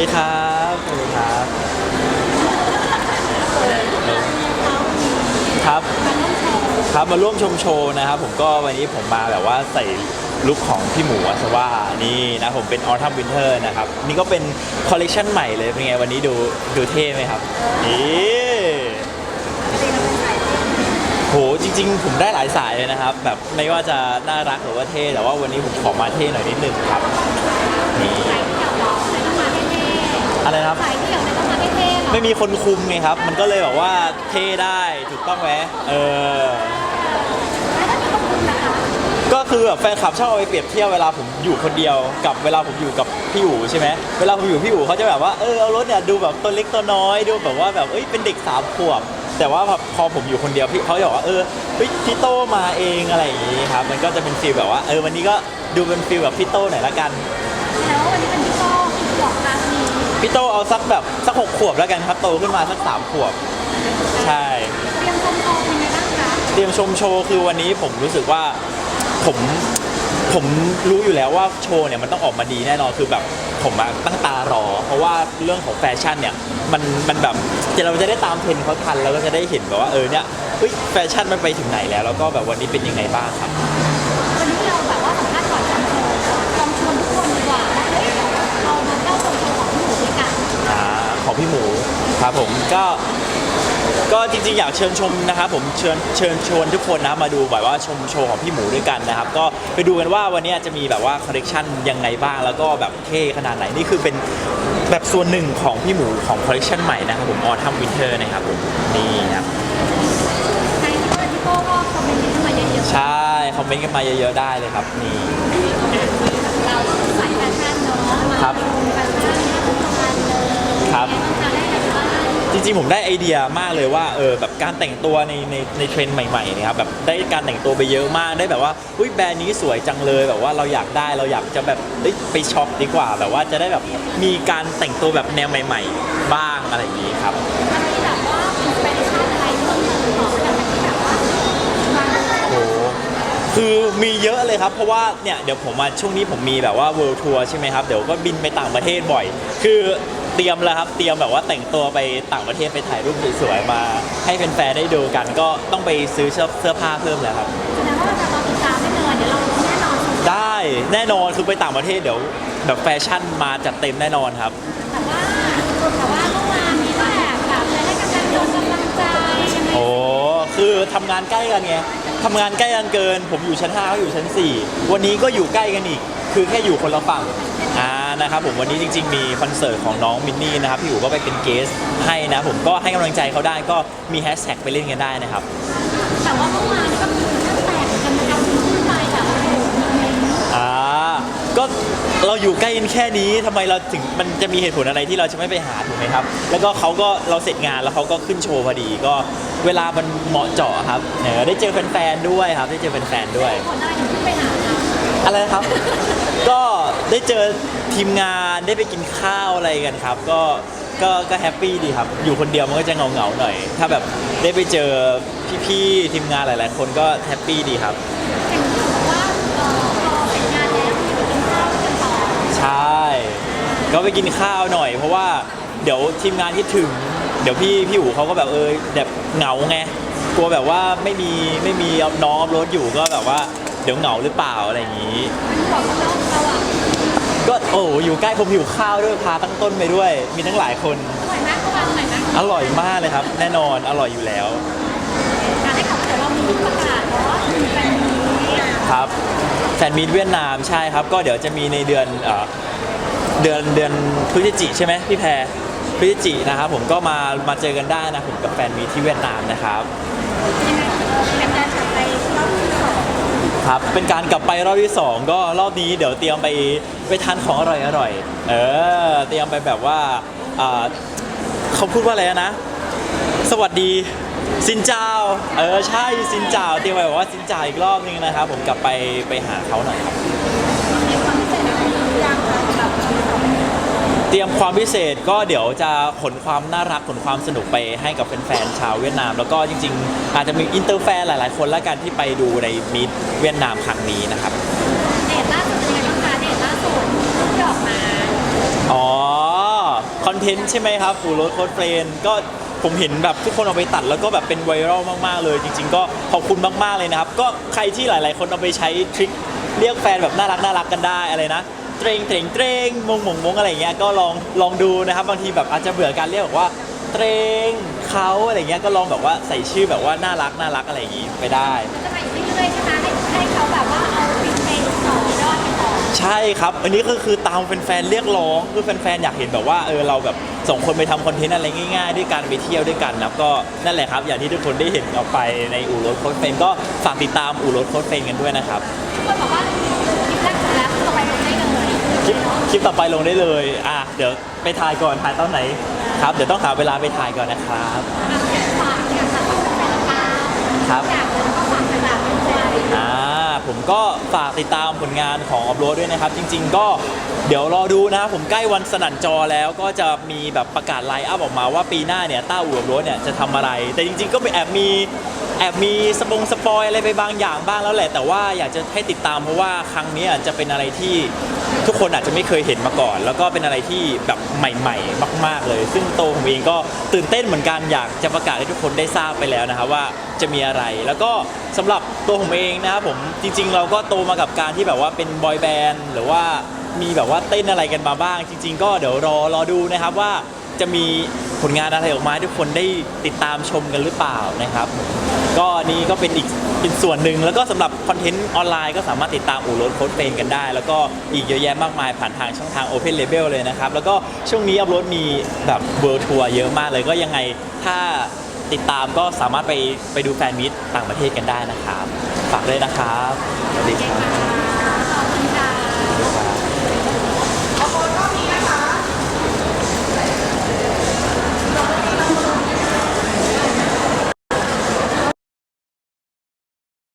ดีครับ สวัสดีครับ ครับ ครับมาร่วมชมโชว์นะครับ ผมก็วันนี้ผมมาแบบว่าใส่ลุคของพี่หมูอัศว่านี่นะผมเป็น Autumn Winter นะครับ นี่ก็เป็นคอลเลกชันใหม่เลย เป็นไงวันนี้ดูดูเท่ไหมครับนี่โหจริง ๆ ผมได้หลายสายเลยนะครับ แบบไม่ว่าจะน่ารักหรือว่าเท่แต่ว่าวันนี้ผมขอมาเท่หน่อยนิดนึงครับนี่อะไรนะครับ สายเดี่ยวเนี่ยต้องมาเท่ๆหรอ ไม่มีคนคุมไงครับ มันก็เลยแบบว่าเท่ได้ถูกต้องไหมเออ ก็คือแบบแฟนคลับชอบเอาไปเปรียบเทียบเวลาผมอยู่คนเดียวกับเวลาผมอยู่กับพี่อู๋ใช่ไหมเวลาผมอยู่พี่อู๋เขาจะแบบว่าเออเอารถเนี่ยดูแบบตัวเล็กตัวน้อยดูแบบว่าแบบเอ้ยเป็นเด็กสามขวบแต่ว่าพอพอผมอยู่คนเดียวพี่เขาจะบอกว่าเออเฮ้ยพี่โตมาเองอะไรอย่างงี้ครับมันก็จะเป็นฟีลแบบว่าเออวันนี้ก็ดูเป็นฟีลแบบพี่โตหน่อยละกัน แล้ววันนี้เป็นพี่โต้อีกบอกครั้งนี้ พี่โตเอาสักแบบสักหกขวบแล้วกันครับโตขึ้นมาสักสามขวบ ใช่ เตรียมชมโชว์เป็นไงบ้างคะเตรียมชมโชว์คือวันนี้ผมรู้สึกว่าผมผมรู้อยู่แล้วว่าโชว์เนี่ยมันต้องออกมาดีแน่นอนคือแบบผมอะตั้งตารอ เพราะว่าเรื่องของแฟชั่นเนี่ยมันมันแบบเราจะได้ตามเทรนด์เขาทันแล้วก็จะได้เห็นแบบว่าเออเนี่ยเฮ้ยแฟชั่นมันไปถึงไหนแล้ว แล้วก็แบบวันนี้เป็นยังไงบ้างครับ วันนี้เราแบบ พี่หมูครับผมก็ก็จริงๆ อยากเชิญชมนะครับผมเชิญเชิญชวนทุกคนนะมาดูแบบว่าชมโชว์ของพี่หมูด้วยกันนะครับ ก็ไปดูกันว่าวันนี้จะมีแบบว่าคอลเลกชันยังไงบ้างแล้วก็แบบเท่ขนาดไหนนี่คือเป็นแบบส่วนหนึ่งของพี่หมูของคอลเลกชันใหม่นะครับผมออทัมวินเทอร์นะครับผมนี่ครับใครที่เป็นพี่โต้ก็คอมเมนต์กันเข้ามาเยอะใช่คอมเมนต์กันมาเยอะๆได้เลยครับนี่ๆเราก็สายแฟชั่นเนาะมาครับ ครับทานได้อะไรบ้างจริงๆ ผมได้ไอเดียมากเลยว่าเออแบบการแต่งตัวในในในเทรนด์ใหม่ๆเนะครับแบบได้การแต่งตัวไปเยอะมากได้แบบว่าอุ้ยแบรนด์นี้สวยจังเลยแบบว่าเราอยากได้เราอยากจะแบบเอ้ยไปช็อปดีกว่าแบบว่าจะได้แบบมีการแต่งตัวแบบแนวใหม่ ๆ บ้างอะไรอย่างนี้ครับมันมีแบบว่าอินสปิเรชันอะไรเพิ่มเติมต่อจากที่แบบว่ามาดูโอ้โหคือมีเยอะเลยครับ เพราะว่าเนี่ยเดี๋ยวผมมาช่วงนี้ผมมีแบบว่า world tour ใช่ไหมครับ เดี๋ยวก็บินไปต่างประเทศบ่อย คือ เตรียมแล้วครับ เตรียมแบบว่าแต่งตัวไปต่างประเทศไปถ่ายรูปสวยๆมา ให้แฟนๆได้ดูกัน ก็ต้องไปซื้อเสื้อเสื้อผ้าเพิ่มแล้วครับ แสดงว่าเราจะรอติดตามได้เลยเดี๋ยวเรารู้แน่นอนได้แน่นอนคือไปต่างประเทศเดี๋ยวแบบแฟชั่นมาจัดเต็มแน่นอนครับ แต่ว่าแต่ว่าเมื่อวานนี้ก็แอบแบบเลยให้กำลังใจกำลังใจยังไง โอ้คือทำงานใกล้กันไงทำงานใกล้กันเกิน ผมอยู่ชั้น5เขาอยู่ชั้น 4 วันนี้ก็อยู่ใกล้กันอีก คือแค่อยู่คนละฝั่งอ่า นะครับผมวันนี้จริง ๆ มีคอนเสิร์ตของน้องมินนี่นะครับพี่อู๋ก็ไปเป็นเกสให้นะผมก็ให้กำลังใจเขาได้ก็มีแฮชแท็กไปเล่นกันได้นะครับ แต่ว่าเมื่อวานก็มีท่านแตกกันนะครับขึ้นไปแบบโอ้โหมีเมนต์อ่าก็เราอยู่ใกล้กันแค่นี้ทำไมเราถึงมันจะมีเหตุผลอะไรที่เราจะไม่ไปหาถูกไหมครับ แล้วก็เขาก็เราเสร็จงานแล้วเขาก็ขึ้นโชว์พอดีก็เวลามันเหมาะเจาะครับเออได้เจอแฟนๆด้วยครับ ได้เจอแฟนๆด้วย คนอะไรถึงขึ้นไปหานะอะไรนะครับ ก็ได้เจอ ทีมงานได้ไปกินข้าวอะไรกันครับ ก็ก็ก็แฮปปี้ดีครับ อยู่คนเดียวมันก็จะเงาๆหน่อย ถ้าแบบได้ไปเจอพี่ๆทีมงานหลาย ๆ คนก็แฮปปี้ดีครับ เห็นบอกว่าเอ่อพอเสร็จงานแล้วมีไปกินข้าวกันต่อใช่ ก็ไปกินข้าวหน่อย เพราะว่าเดี๋ยวทีมงานคิดถึง เดี๋ยวพี่พี่อู๋เขาก็แบบเออแบบเหงาไงกลัวแบบว่าไม่มีไม่มีน้องรถอยู่ก็แบบว่าเดี๋ยวเหงาหรือเปล่าอะไรอย่างนี้ มันบอกว่าเราเราอะ ก็โอ้อยู่ใกล้ผมหิวข้าวด้วยพาตั้งต้นไปด้วย มีทั้งหลายคน อร่อยมากเมื่อวานอร่อยมากอร่อยมากเลยครับ แน่นอนอร่อยอยู่แล้วการได้ข่าวว่าเดี๋ยวเรามีประกาศเนาะมีแฟนมีตครับแฟนมีดเวียดนามใช่ครับ ก็เดี๋ยวจะมีในเดือนเอ่อเดือนเดือนพฤศจิใช่ไหมพี่แพรพฤศจินะครับผมก็มามาเจอกันได้นะผมกับแฟนมีตที่เวียดนามนะครับ ยังไงเออเป็นการจัดไปรอบที่สอง ครับ เป็นการกลับไปรอบที่ 2 ก็รอบนี้เดี๋ยวเตรียมไปไปทานของอร่อยอร่อยๆเออเตรียมไปแบบว่าอ่าเขาพูดว่าอะไรนะ สวัสดีสินเจ้าเออใช่สินเจ้าเตรียมไปบอกว่าสินเจ้าอีกรอบนึงนะครับ ผมกลับไปไปหาเขาหน่อยครับ มีความพิเศษอะไรหรือยังคะสำหรับปีสอง เตรียมความพิเศษก็เดี๋ยวจะขนความน่ารักขนความสนุกไปให้กับแฟนๆชาวเวียดนาม แล้วก็จริง ๆ อาจจะมีอินเตอร์แฟนหลาย ๆ คนแล้วกันที่ไปดูในมิตเวียดนามครั้งนี้นะครับเดทล่าสุดเป็นยังไงบ้างคะเดทล่าสุดที่ออกมาอ๋อคอนเทนต์ใช่ไหมครับอู่รถโคดเฟรนก็ผมเห็นแบบทุกคนเอาไปตัดแล้วก็แบบเป็นไวรัลมากๆเลย จริง ๆ ก็ขอบคุณมากๆเลยนะครับ ก็ใครที่หลาย ๆ คนเอาไปใช้ทริคเรียกแฟนแบบน่ารักน่ารักกันได้อะไรนะ เตรงเตรงเตรงมงมงมงอะไรอย่างเงี้ยก็ลองลองดูนะครับบางทีแบบอาจจะเบื่อการเรียกแบบว่าเตรงเขาอะไรเงี้ยก็ลองแบบว่าใส่ชื่อแบบว่าน่ารักน่ารักอะไรอย่างงี้ไปได้ จะมาอยู่เรื่อยๆใช่ไหมให้ให้เขาแบบว่าเอาฟินเพลงต่อยอดไปต่อใช่ครับ อันนี้ก็คือตามแฟนๆเรียกร้องคือแฟนๆอยากเห็นแบบว่าเออเราแบบสองคนไปทำคอนเทนต์อะไรง่ายๆ ด้วยกันไปเที่ยวด้วยกันแล้วก็นั่นแหละครับ อย่างที่ทุกคนได้เห็นออกไปในอู่รถโค้ดเฟรนก็ฝากติดตามอู่รถโค้ดเฟรนกันด้วยนะครับ ทุกคนบอกว่า ลยคลิปคลิปต่อไปลงได้เลย อะ เดี๋ยวไปถ่ายก่อนถ่ายตอนไหน ครับ เดี๋ยวต้องหาเวลาไปถ่ายก่อนนะครับ ครับ อ่า ผมก็ฝากติดตามผลงานของออฟโรดด้วยนะครับ จริง ๆ ก็เดี๋ยวรอดูนะครับผมใกล้วันสนั่นจอแล้วก็จะมีแบบประกาศไลน์อัพออกมาว่าปีหน้าเนี่ยต้าอู่ออฟโรดเนี่ยจะทำอะไร แต่จริง ๆ ก็แอบมี แอบมีสปงสปอยอะไรไปบางอย่างบ้างแล้วแหละ แต่ว่าอยากจะให้ติดตามเพราะว่าครั้งนี้จะเป็นอะไรที่ทุกคนอาจจะไม่เคยเห็นมาก่อน แล้วก็เป็นอะไรที่แบบใหม่ ๆ มาก ๆเลย ซึ่งโตวผมเองก็ตื่นเต้นเหมือนกันอยากจะประกาศให้ทุกคนได้ทราบไปแล้วนะครับว่าจะมีอะไร แล้วก็สำหรับตัวผมเองนะครับผมจริง ๆ เราก็โตมากับการที่แบบว่าเป็นบอยแบนด์หรือว่ามีแบบว่าเต้นอะไรกันมาบ้าง จริง ๆ ก็เดี๋ยวรอรอดูนะครับว่า จะมีผลงานอะไรออกมาให้ทุกคนได้ติดตามชมกันหรือเปล่านะครับ ก็นี่ก็เป็นอีกเป็นส่วนหนึ่งแล้วก็สำหรับคอนเทนต์ออนไลน์ก็สามารถติดตามอู่รถโค้ดเฟนกันได้ แล้วก็อีกเยอะแยะมากมายผ่านทางช่องทาง Open Label เลยนะครับ แล้วก็ช่วงนี้อัพโหลดมีแบบเวิร์ทัวร์เยอะมากเลยก็ยังไงถ้าติดตามก็สามารถไปไปดูแฟนมิตต่างประเทศกันได้นะครับ ฝากด้วยนะครับสวัสดีครับ